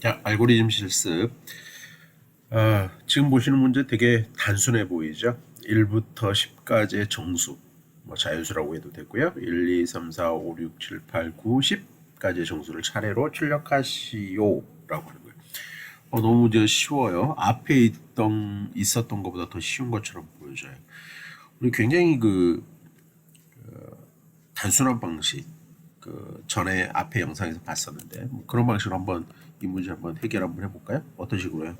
자, 알고리즘 실습. 아, 지금 보시는 문제 되게 단순해 보이죠? 1부터 10까지의 정수. 뭐 자연수라고 해도 되고요. 1, 2, 3, 4, 5, 6, 7, 8, 9, 10까지의 정수를 차례로 출력하시오라고 하는 거예요. 어, 너무 저 쉬워요. 앞에 있던 있었던 것보다 더 쉬운 것처럼 보여져요. 우리 굉장히 그, 그 단순한 방식 그 전에 앞에 영상에서 봤었는데 뭐 그런 방식으로 한번 이 문제 한번 해결 한번 해볼까요? 어떤 식으로요?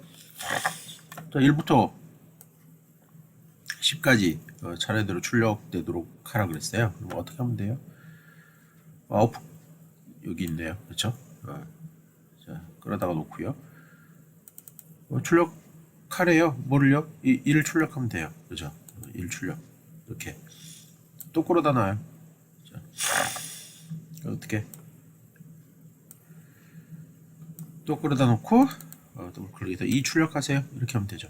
자, 1부터 10까지 어, 차례대로 출력되도록 하라 그랬어요. 그럼 어떻게 하면 돼요? 아웃풋 여기 있네요. 그렇죠? 어. 자, 그러다가 놓고요. 어, 출력하래요. 뭐를요? 이 1을 출력하면 돼요. 그죠? 1 출력. 이렇게. 또 끌어다 놔요. 자, 어떻게? 또 끌어다 놓고 어, 또 클릭해서 2 출력하세요. 이렇게 하면 되죠.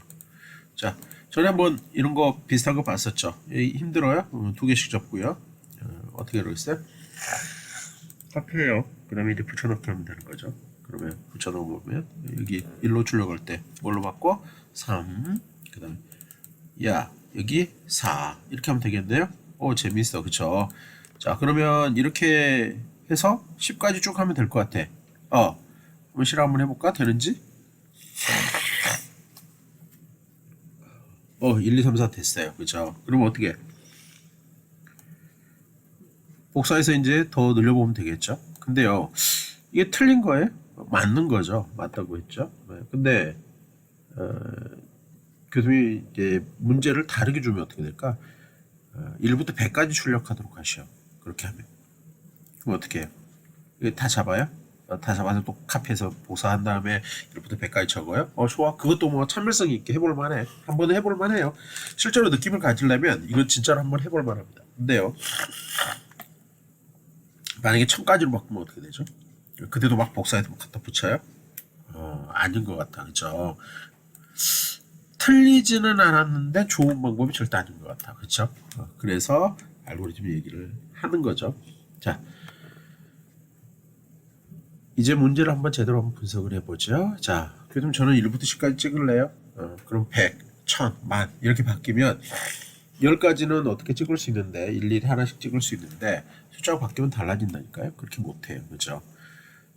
자, 전에 한번 이런 거 비슷한 거 봤었죠. 이 힘들어요? 어, 두 개씩 접고요. 어, 어떻게 그러겠어요? 합해요. 그 다음에 이제 붙여넣기 하면 되는 거죠. 그러면 붙여넣으면 여기 1로 출력할 때 뭘로 바꿔? 3. 그 다음에 야 여기 4 이렇게 하면 되겠네요. 오 재밌어 그쵸? 자 그러면 이렇게 해서 10까지 쭉 하면 될 것 같아. 어 한번 실험 한번 해볼까? 되는지? 어 1, 2, 3, 4 됐어요. 그쵸? 그러면 어떻게? 복사해서 이제 더 늘려보면 되겠죠. 근데요, 이게 틀린 거예요? 맞는 거죠. 맞다고 했죠. 네. 근데 어, 교수님이 이제 문제를 다르게 주면 어떻게 될까? 어, 1부터 100까지 출력하도록 하시오. 그렇게 하면. 그럼 어떻게 해요? 다 잡아요? 어, 다 잡아서 또 카피해서 복사한 다음에 1부터 100까지 적어요? 어, 좋아. 그것도 뭐 참을성 있게 해볼 만해. 한번 해볼 만해요. 실제로 느낌을 가지려면 이건 진짜로 한번 해볼 만합니다. 근데요. 만약에 천까지로 바꾸면 어떻게 되죠? 그때도 막 복사해서 갖다 붙여요? 어, 아닌 것 같아. 그죠? 틀리지는 않았는데 좋은 방법이 절대 아닌 것 같아. 그쵸? 어, 그래서 알고리즘 얘기를 하는 거죠. 자. 이제 문제를 한번 제대로 한번 분석을 해보죠. 자, 그럼 저는 1부터 10까지 찍을래요? 어, 그럼 100, 1000, 만 이렇게 바뀌면 10가지는 어떻게 찍을 수 있는데 일일이 하나씩 찍을 수 있는데 숫자가 바뀌면 달라진다니까요. 그렇게 못해요. 그죠?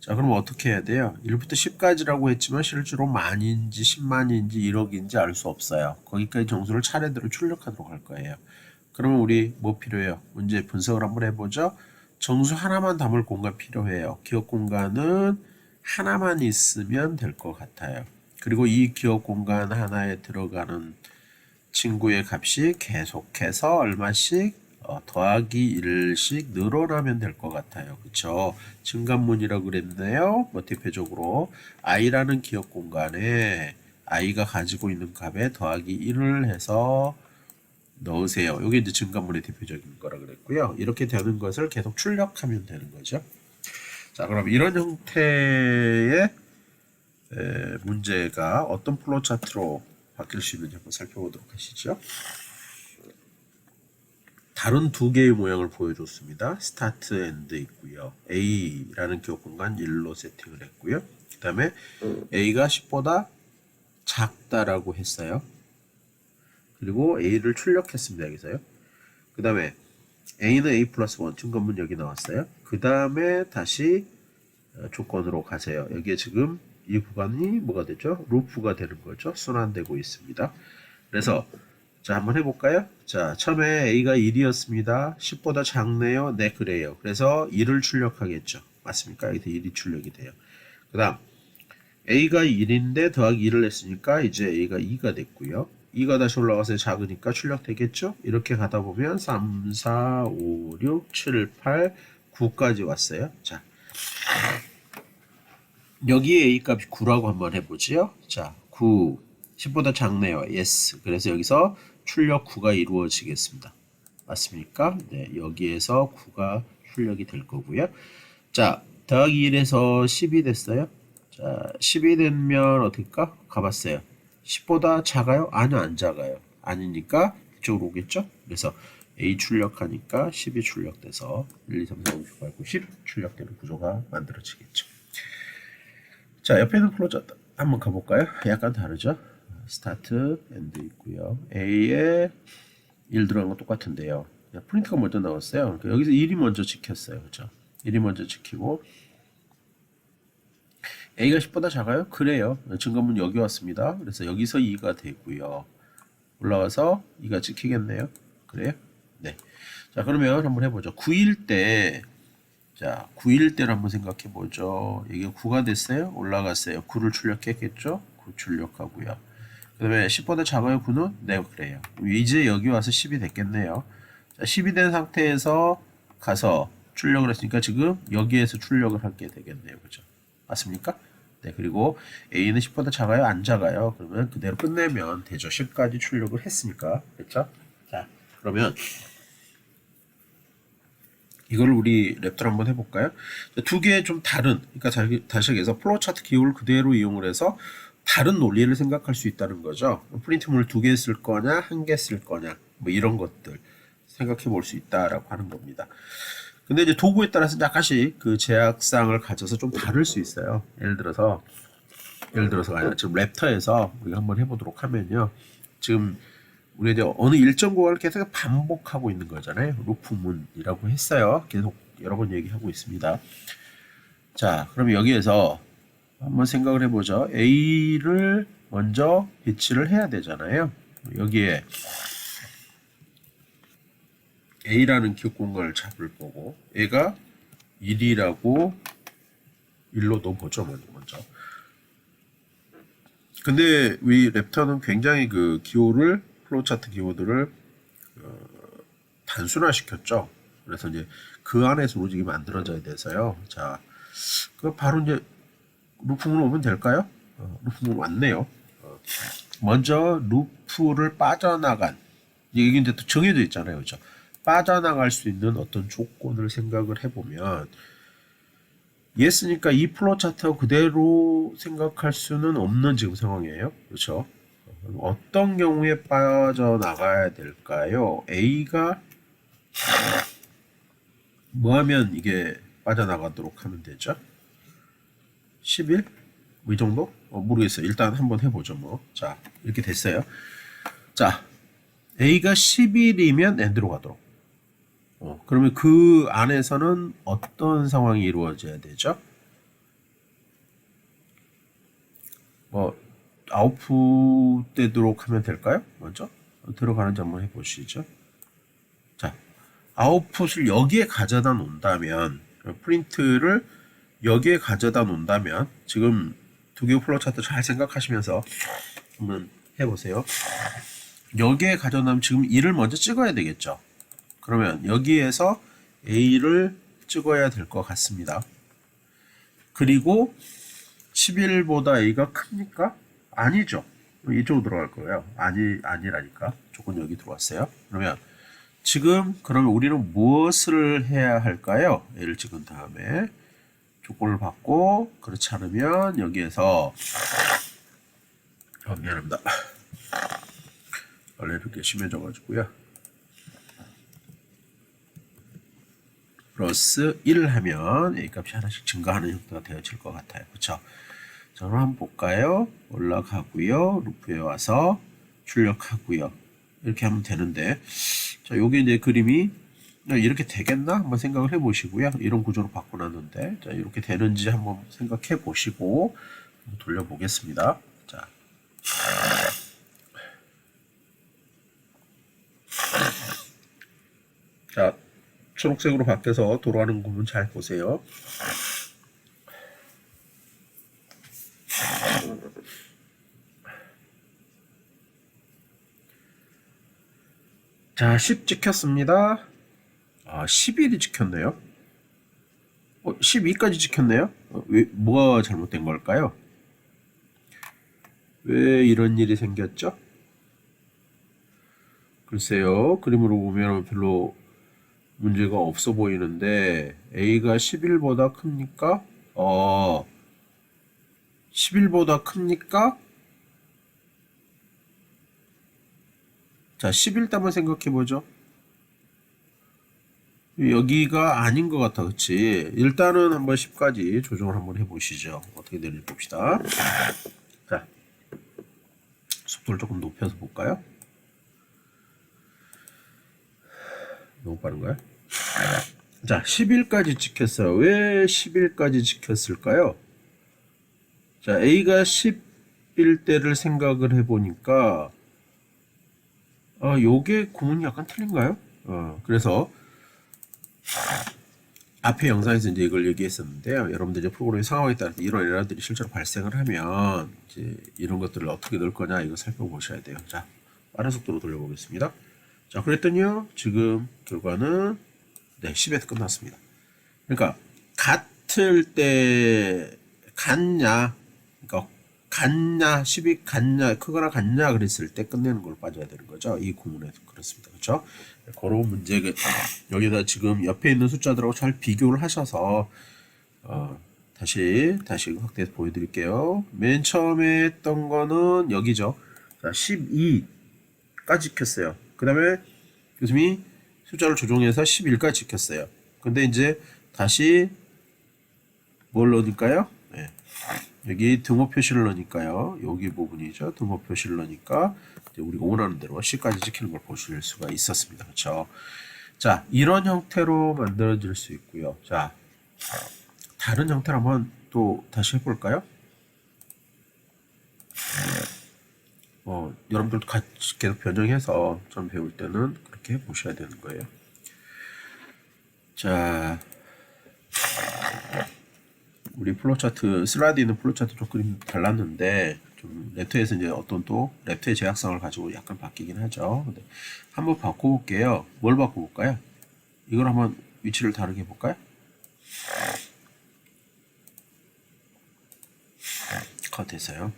자, 그럼 어떻게 해야 돼요? 1부터 10까지라고 했지만 실제로 만인지 10만인지 1억인지 알 수 없어요. 거기까지 정수를 차례대로 출력하도록 할 거예요. 그러면 우리 뭐 필요해요? 문제 분석을 한번 해보죠. 정수 하나만 담을 공간 필요해요. 기억 공간은 하나만 있으면 될 것 같아요. 그리고 이 기억 공간 하나에 들어가는 친구의 값이 계속해서 얼마씩 어, 더하기 1씩 늘어나면 될 것 같아요. 그쵸? 증감문이라고 그랬네요. 뭐 대표적으로 i라는 기억 공간에 i가 가지고 있는 값에 더하기 1을 해서 넣으세요. 이게 이제 증감문의 대표적인 거라 그랬고요. 이렇게 되는 것을 계속 출력하면 되는 거죠. 자, 그럼 이런 형태의 에, 문제가 어떤 플로우 차트로 바뀔 수 있는지 한번 살펴보도록 하시죠. 다른 두 개의 모양을 보여줬습니다. 스타트 엔드 있고요. A라는 기억 공간 1로 세팅을 했고요. 그 다음에 A가 10보다 작다라고 했어요. 그리고 A를 출력했습니다. 여기서요. 그 다음에 A는 A 플러스 1 증거문 여기 나왔어요. 그 다음에 다시 어, 조건으로 가세요. 여기에 지금 이 구간이 뭐가 되죠? 루프가 되는 거죠. 순환되고 있습니다. 그래서 자 한번 해볼까요? 자 처음에 A가 1이었습니다. 10보다 작네요. 네 그래요. 그래서 1을 출력하겠죠. 맞습니까? 여기서 1이 출력이 돼요. 그 다음 A가 1인데 더하기 1을 했으니까 이제 A가 2가 됐고요. 2가 다시 올라가서 작으니까 출력되겠죠? 이렇게 가다 보면 3, 4, 5, 6, 7, 8, 9까지 왔어요. 자, 여기에 A 값이 9라고 한번 해보지요. 자, 9, 10보다 작네요. yes. 그래서 여기서 출력 9가 이루어지겠습니다. 맞습니까? 네, 여기에서 9가 출력이 될 거고요. 자, 더하기 1에서 10이 됐어요. 자, 10이 되면 어떨까? 가봤어요. 10보다 작아요? 아니요, 안 작아요. 아니니까 이쪽으로 오겠죠? 그래서 A 출력하니까 10이 출력돼서 1, 2, 3, 4, 5, 6, 8, 9, 10 출력되는 구조가 만들어지겠죠. 자, 옆에 있는 플로차트 한번 가볼까요? 약간 다르죠? 스타트, 엔드 있고요. A에 1 들어간 거 똑같은데요. 프린트가 먼저 나왔어요. 그러니까 여기서 1이 먼저 찍혔어요. 그렇죠? 1이 먼저 찍히고 A가 10보다 작아요? 그래요. 증거문 여기 왔습니다. 그래서 여기서 2가 되고요. 올라와서 2가 찍히겠네요. 그래요? 네. 자, 그러면 한번 해보죠. 9일 때, 자, 9일 때를 한번 생각해 보죠. 이게 9가 됐어요? 올라갔어요. 9를 출력했겠죠? 9 출력하고요. 그 다음에 10보다 작아요, 9는? 네, 그래요. 이제 여기 와서 10이 됐겠네요. 자, 10이 된 상태에서 가서 출력을 했으니까 지금 여기에서 출력을 하게 되겠네요. 그죠? 맞습니까? 네, 그리고 A는 10보다 작아요? 안 작아요? 그러면 그대로 끝내면 되죠. 10까지 출력을 했으니까. 그렇죠? 자, 그러면 이걸 우리 랩들 한번 해볼까요? 두 개의 좀 다른, 그러니까 다시- 얘기해서 플로우 차트 기호를 그대로 이용을 해서 다른 논리를 생각할 수 있다는 거죠. 프린트물을 두 개 쓸 거냐, 한 개 쓸 거냐, 뭐 이런 것들 생각해 볼 수 있다라고 하는 겁니다. 근데 이제 도구에 따라서 약간씩 그 제약상을 가져서 좀 다를 수 있어요. 예를 들어서 예를 들어서 지금 랩터에서 우리가 한번 해보도록 하면요. 지금 우리 이제 어느 일정 구간을 계속 반복하고 있는 거잖아요. 루프문이라고 했어요. 계속 여러 번 얘기하고 있습니다. 자, 그럼 여기에서 한번 생각을 해보죠. A를 먼저 배치를 해야 되잖아요. 여기에 A라는 기억 공간을 잡을 거고 얘가 1이라고 1로 넣어보죠 먼저. 근데 위 랩터는 굉장히 그 기호를 플로우 차트 기호들을 어, 단순화시켰죠. 그래서 이제 그 안에서 로직이 만들어져야 돼서요. 자, 그 바로 이제 루프문 오면 될까요? 어, 루프문 왔네요. 어, 먼저 루프를 빠져나간 이게 이제 또 정해져 있잖아요. 그죠 빠져나갈 수 있는 어떤 조건을 생각을 해보면 예스니까 이 플로 차트 그대로 생각할 수는 없는 지금 상황이에요. 그렇죠? 어떤 경우에 빠져나가야 될까요? A가 뭐 하면 이게 빠져나가도록 하면 되죠? 11? 뭐이 정도? 어, 모르겠어요. 일단 한번 해보죠. 뭐. 자, 이렇게 됐어요. 자, A가 11이면 엔드로 가도록. 어, 그러면 그 안에서는 어떤 상황이 이루어져야 되죠? 뭐 아웃풋 되도록 하면 될까요? 먼저 들어가는지 한번 해보시죠. 자, 아웃풋을 여기에 가져다 놓는다면 프린트를 여기에 가져다 놓는다면 지금 두 개의 플로 차트 잘 생각하시면서 한번 해보세요. 여기에 가져다 놓으면 지금 1을 먼저 찍어야 되겠죠. 그러면 여기에서 A를 찍어야 될 것 같습니다. 그리고 11보다 A가 큽니까? 아니죠. 이쪽으로 들어갈 거예요. 아니, 아니라니까. 조건 여기 들어왔어요. 그러면 지금 그러면 우리는 무엇을 해야 할까요? A를 찍은 다음에 조건을 받고 그렇지 않으면 여기에서 어, 미안합니다. 원래 이렇게 심해져 가지고요. 플러스 1을 하면 A 값이 하나씩 증가하는 형태가 되어질 것 같아요. 그렇죠? 자, 그럼 한번 볼까요? 올라가고요. 루프에 와서 출력하고요. 이렇게 하면 되는데 자, 요게 이제 그림이 이렇게 되겠나? 한번 생각을 해 보시고요. 이런 구조로 바꿔놨는데 자, 이렇게 되는지 한번 생각해 보시고 돌려보겠습니다. 자. 자, 초록색으로 바뀌어서 돌아가는 부분 잘 보세요. 자, 10 찍혔습니다. 아, 11이 찍혔네요. 어, 12까지 찍혔네요. 어, 왜, 뭐가 잘못된 걸까요? 왜 이런 일이 생겼죠? 글쎄요, 그림으로 보면 별로 문제가 없어 보이는데 A가 11보다 큽니까? 어 11보다 큽니까? 자 11 한번 생각해 보죠. 여기가 아닌 것 같아, 그치? 일단은 한번 10까지 조정을 한번 해보시죠. 어떻게 되는지 봅시다. 자, 속도를 조금 높여서 볼까요? 너무 빠른가요? 자, 10일까지 찍혔어요. 왜 10일까지 찍혔을까요? 자, A가 10일대를 생각을 해보니까, 아, 요게 구문이 약간 틀린가요? 어, 그래서, 앞에 영상에서 이제 이걸 얘기했었는데요. 여러분들 이제 프로그램의 상황에 따라서 이런 에러들이 실제로 발생을 하면, 이제 이런 것들을 어떻게 넣을 거냐, 이거 살펴보셔야 돼요. 자, 빠른 속도로 돌려보겠습니다. 자, 그랬더니요, 지금 결과는, 네, 10에서 끝났습니다. 그러니까, 같을 때, 같냐, 그러니까, 같냐, 10이 같냐, 크거나 같냐 그랬을 때 끝내는 걸 빠져야 되는 거죠. 이 구문에서 그렇습니다. 그렇죠? 그런 문제가, 여기다 지금 옆에 있는 숫자들하고 잘 비교를 하셔서, 어, 다시, 다시 확대해서 보여드릴게요. 맨 처음에 했던 거는 여기죠. 자, 12까지 찍혔어요. 그 다음에 교수님이 숫자를 조정해서 11까지 찍혔어요. 근데 이제 다시 뭘 넣으니까요? 네. 여기 등호 표시를 넣으니까요. 여기 부분이죠. 등호 표시를 넣으니까 이제 우리가 원하는 대로 C까지 찍히는 걸 보실 수가 있었습니다. 그렇죠? 자, 이런 형태로 만들어질 수 있고요. 자, 다른 형태로 한번 또 다시 해볼까요? 어, 여러분들도 같이 계속 변형해서 좀 배울 때는 그렇게 보셔야 되는 거예요. 자, 우리 플로 차트 슬라이드 있는 플로 차트 조금 달랐는데 좀 랩터에서 이제 어떤 또 랩터의 제약성을 가지고 약간 바뀌긴 하죠. 근데 한번 바꿔볼게요. 뭘 바꿔볼까요? 이걸 한번 위치를 다르게 해볼까요? 컷해서요.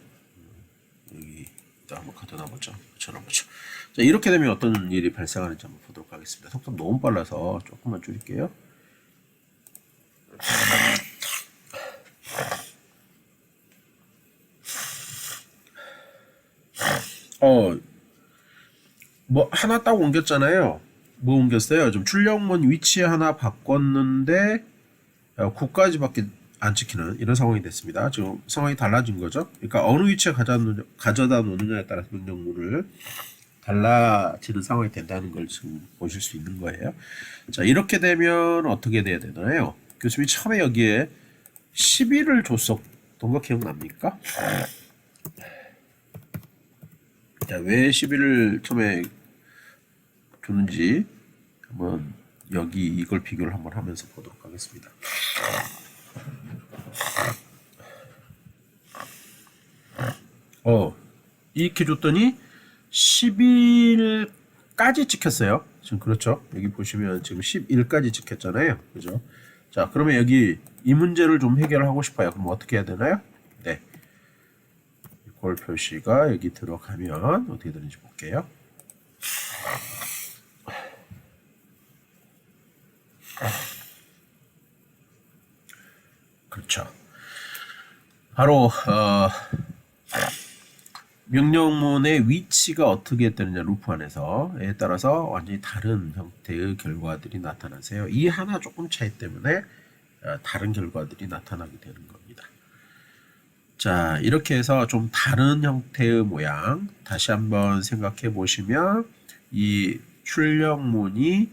여기 또 한번 가져놔보죠. 붙여놔보죠. 자 이렇게 되면 어떤 일이 발생하는지 한번 보도록 하겠습니다. 속도 너무 빨라서 조금만 줄일게요. 어, 뭐 하나 딱 옮겼잖아요. 뭐 옮겼어요? 좀 출력문 위치 하나 바꿨는데 어, 9까지 밖에 안 찍히는 이런 상황이 됐습니다. 지금 상황이 달라진 거죠. 그러니까 어느 위치에 가져다, 놓- 가져다 놓느냐에 따라서 명령문을 달라지는 상황이 된다는 걸 지금 보실 수 있는 거예요. 자, 이렇게 되면 어떻게 돼야 되나요? 교수님이 처음에 여기에 11을 줬었던 거 기억납니까? 자, 왜 11을 처음에 줬는지 한번 여기 이걸 비교를 한번 하면서 보도록 하겠습니다. 어, 이렇게 줬더니 11까지 찍혔어요. 지금 그렇죠? 여기 보시면 지금 11까지 찍혔잖아요. 그죠? 자, 그러면 여기 이 문제를 좀 해결하고 싶어요. 그럼 어떻게 해야 되나요? 네. 골 표시가 여기 들어가면 어떻게 되는지 볼게요. 그렇죠. 바로 어, 명령문의 위치가 어떻게 되느냐 루프 안에서에 따라서 완전히 다른 형태의 결과들이 나타나세요. 이 하나 조금 차이 때문에 어, 다른 결과들이 나타나게 되는 겁니다. 자 이렇게 해서 좀 다른 형태의 모양 다시 한번 생각해 보시면 이 출력문이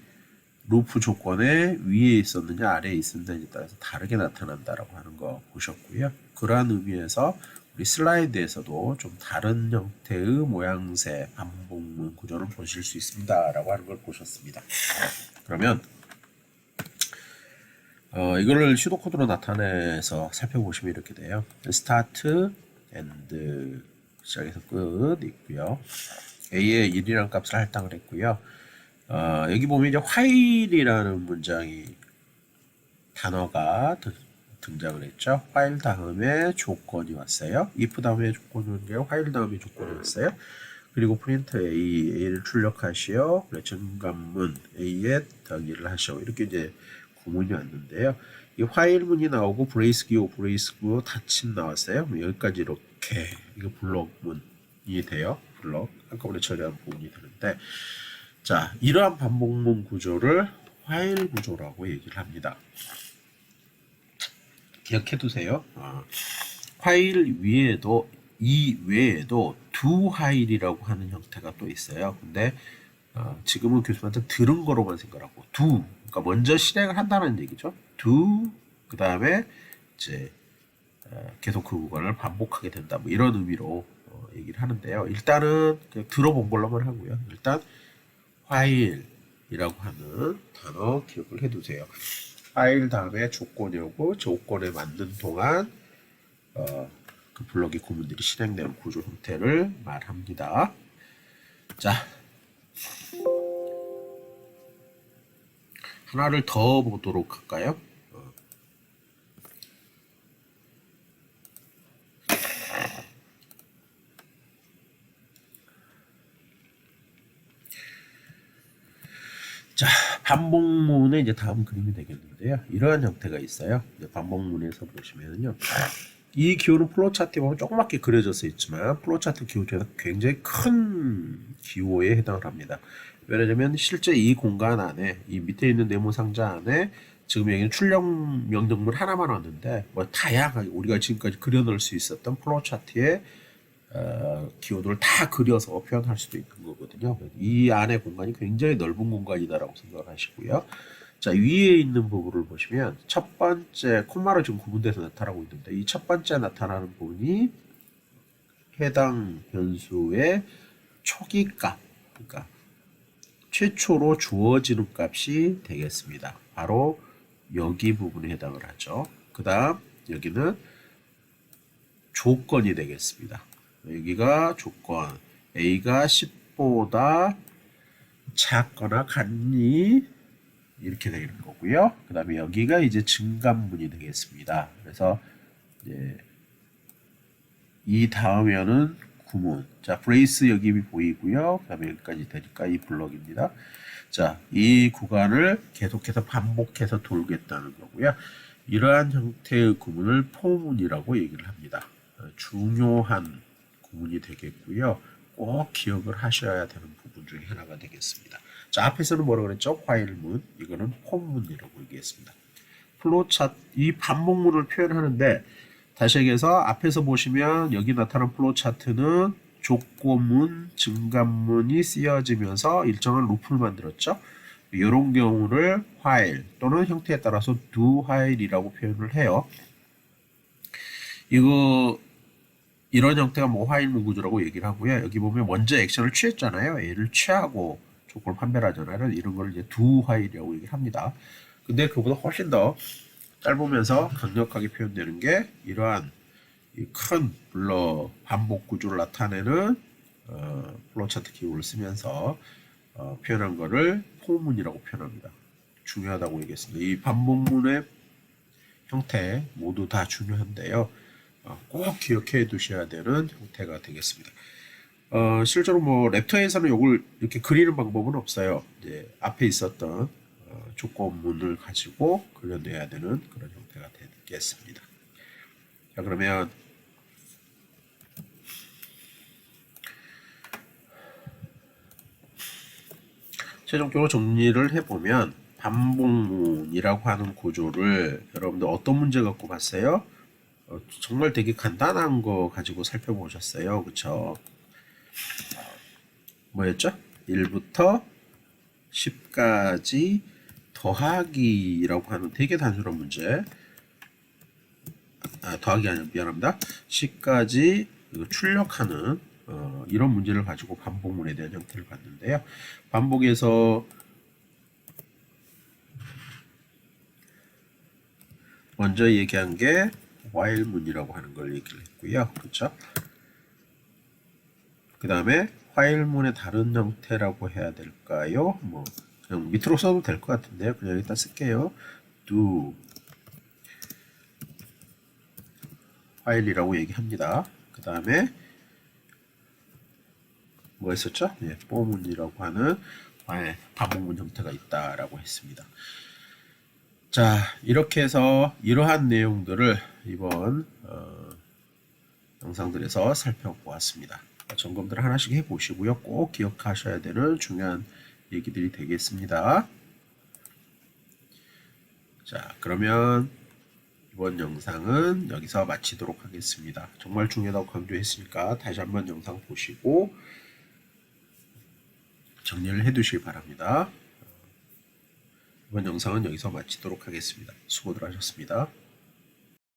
루프 조건에 위에 있었느냐 아래에 있었느냐에 따라서 다르게 나타난다라고 하는 거 보셨고요. 그러한 의미에서 우리 슬라이드에서도 좀 다른 형태의 모양새 반복문 구조를 보실 수 있습니다라고 하는 걸 보셨습니다. 그러면 어, 이거를 슈도 코드로 나타내서 살펴보시면 이렇게 돼요. 스타트 엔드 시작해서 끝 있고요. a의 1이라는 값을 할당을 했고요. 어, 여기 보면 이제 while이라는 문장이 단어가 드- 등장을 했죠. while 다음에 조건이 왔어요. if 다음에 조건이 온게 while 다음에 조건이 왔어요. 그리고 print a, a를 출력하시오. 그래 증감문 a에 더하기를 하시오. 이렇게 이제 구문이 왔는데요. 이 while문이 나오고 브레이스 기호, 브레이스 기호 닫힌 나왔어요. 뭐 여기까지 이렇게 이거 블록문이 돼요. 블록 한꺼번에 처리한 부분이 되는데 자, 이러한 반복문 구조를 화일 구조라고 얘기를 합니다. 기억해 두세요. 어, 화일 위에도 이 외에도 두 화일이라고 하는 형태가 또 있어요. 근데 어, 지금은 교수님한테 들은 거로만 생각하고 두 그러니까 먼저 실행을 한다는 얘기죠. 두 그다음에 이제 어, 계속 그 구간을 반복하게 된다. 뭐 이런 의미로 어, 얘기를 하는데요. 일단은 들어본 걸로만 하고요. 일단 화일이라고 하는 단어 기억을 해두세요. 화일 다음에 조건이 오고 조건에 맞는 동안 어, 그 블럭의 구문들이 실행되는 구조 형태를 말합니다. 자, 하나를 더 보도록 할까요? 어. 자, 반복문의 이제 다음 그림이 되겠는데요. 이러한 형태가 있어요. 반복문에서 보시면요. 이 기호는 플로차트에 보면 조그맣게 그려져서 있지만 플로차트 기호 중에서 굉장히 큰 기호에 해당을 합니다. 왜냐하면 실제 이 공간 안에 이 밑에 있는 네모 상자 안에 지금 여기는 출력 명령문 하나만 왔는데 뭐 다양하게 우리가 지금까지 그려놓을 수 있었던 플로차트의 어, 기호들을 다 그려서 표현할 수도 있는 거거든요. 이 안에 공간이 굉장히 넓은 공간이다라고 생각을 하시고요. 자 위에 있는 부분을 보시면 첫 번째 콤마로 지금 구분돼서 나타나고 있는데 이 첫 번째 나타나는 부분이 해당 변수의 초기 값, 그러니까 최초로 주어지는 값이 되겠습니다. 바로 여기 부분에 해당을 하죠. 그 다음 여기는 조건이 되겠습니다. 여기가 조건 A가 10보다 작거나 같니 이렇게 되는 거고요. 그 다음에 여기가 이제 증감문이 되겠습니다. 그래서 이제 이 다음에는 구문. 자, 브레이스 여기 보이고요. 그 다음에 여기까지 되니까 이 블럭입니다. 자, 이 구간을 계속해서 반복해서 돌겠다는 거고요. 이러한 형태의 구문을 포문이라고 얘기를 합니다. 어, 중요한 구문이 되겠고요. 꼭 기억을 하셔야 되는 부분 중에 하나가 되겠습니다. 자, 앞에서는 뭐라고 그랬죠? 화일문. 이거는 폼문이라고 얘기했습니다. 플로차트, 이 반복문을 표현하는데, 다시 얘기해서 앞에서 보시면 여기 나타난 플로차트는 조건문, 증감문이 쓰여지면서 일정한 루프를 만들었죠. 이런 경우를 화일 또는 형태에 따라서 do 화일이라고 표현을 해요. 이거 이런 형태가 뭐 화일문 구조라고 얘기를 하고요. 여기 보면 먼저 액션을 취했잖아요. 얘를 취하고 조건을 판별하잖아요. 이런 걸 이제 두 화일이라고 얘기를 합니다. 근데 그보다 훨씬 더 짧으면서 강력하게 표현되는 게 이러한 이큰 블러 반복 구조를 나타내는 어, 플로차트 기호를 쓰면서 어, 표현한 거를 포문이라고 표현합니다. 중요하다고 얘기했습니다. 이 반복문의 형태 모두 다 중요한데요. 어, 꼭 기억해 두셔야 되는 형태가 되겠습니다. 어, 실제로 뭐 랩터에서는 이걸 이렇게 그리는 방법은 없어요. 이제 앞에 있었던 어, 조건문을 가지고 그려내야 되는 그런 형태가 되겠습니다. 자 그러면 최종적으로 정리를 해보면 반복문이라고 하는 구조를 여러분들 어떤 문제 갖고 봤어요? 어, 정말 되게 간단한 거 가지고 살펴보셨어요. 그쵸? 뭐였죠? 1부터 10까지 더하기라고 하는 되게 단순한 문제. 아, 더하기 아니라 미안합니다. 10까지 출력하는 어, 이런 문제를 가지고 반복문에 대한 형태를 봤는데요. 반복에서 먼저 얘기한 게 while문이라고 하는 걸 얘기를 했고요. 그렇죠? 그 다음에 화일문의 다른 형태라고 해야 될까요? 뭐 그냥 밑으로 써도 될 것 같은데요. 그냥 일단 쓸게요. do 화일이라고 얘기합니다. 그 다음에 뭐 했었죠? 예, 포문이라고 하는 예, 반복문 형태가 있다라고 했습니다. 자, 이렇게 해서 이러한 내용들을 이번 어, 영상들에서 살펴보았습니다. 점검들을 하나씩 해보시고요. 꼭 기억하셔야 되는 중요한 얘기들이 되겠습니다. 자, 그러면 이번 영상은 여기서 마치도록 하겠습니다. 정말 중요하다고 강조했으니까 다시 한번 영상 보시고 정리를 해두시기 바랍니다. 이번 영상은 여기서 마치도록 하겠습니다. 수고들 하셨습니다.